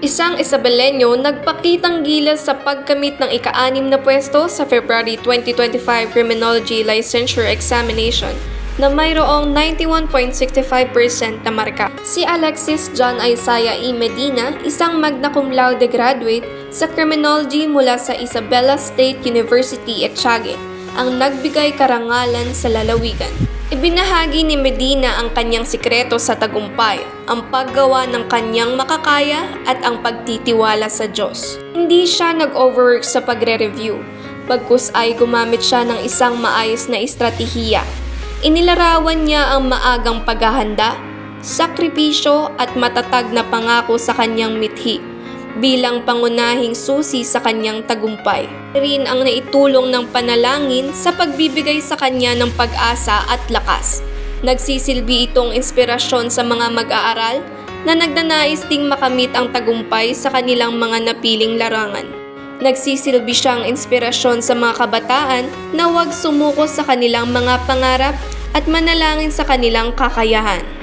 Isabeleño nagpakitang gilas sa pagkamit ng ika-anim na pwesto sa February 2025 Criminology Licensure Examination na mayroong 91.65% na marka. Si Alexis John Isaiah E. Medina, isang magna cum laude graduate sa Criminology mula sa Isabela State University Etiague, ang nagbigay karangalan sa lalawigan. Ibinahagi ni Medina ang kanyang sikreto sa tagumpay, ang paggawa ng kanyang makakaya at ang pagtitiwala sa Diyos. Hindi siya nag-overwork sa pagre-review, bagkus ay gumamit siya ng isang maayos na estratehiya. Inilarawan niya ang maagang paghahanda, sakripisyo at matatag na pangako sa kanyang mithi bilang pangunahing susi sa kanyang tagumpay. Rin ang naitulong ng panalangin sa pagbibigay sa kanya ng pag-asa at lakas. Nagsisilbi itong inspirasyon sa mga mag-aaral na nagnanais ding makamit ang tagumpay sa kanilang mga napiling larangan. Nagsisilbi siyang inspirasyon sa mga kabataan na huwag sumuko sa kanilang mga pangarap at manalangin sa kanilang kakayahan.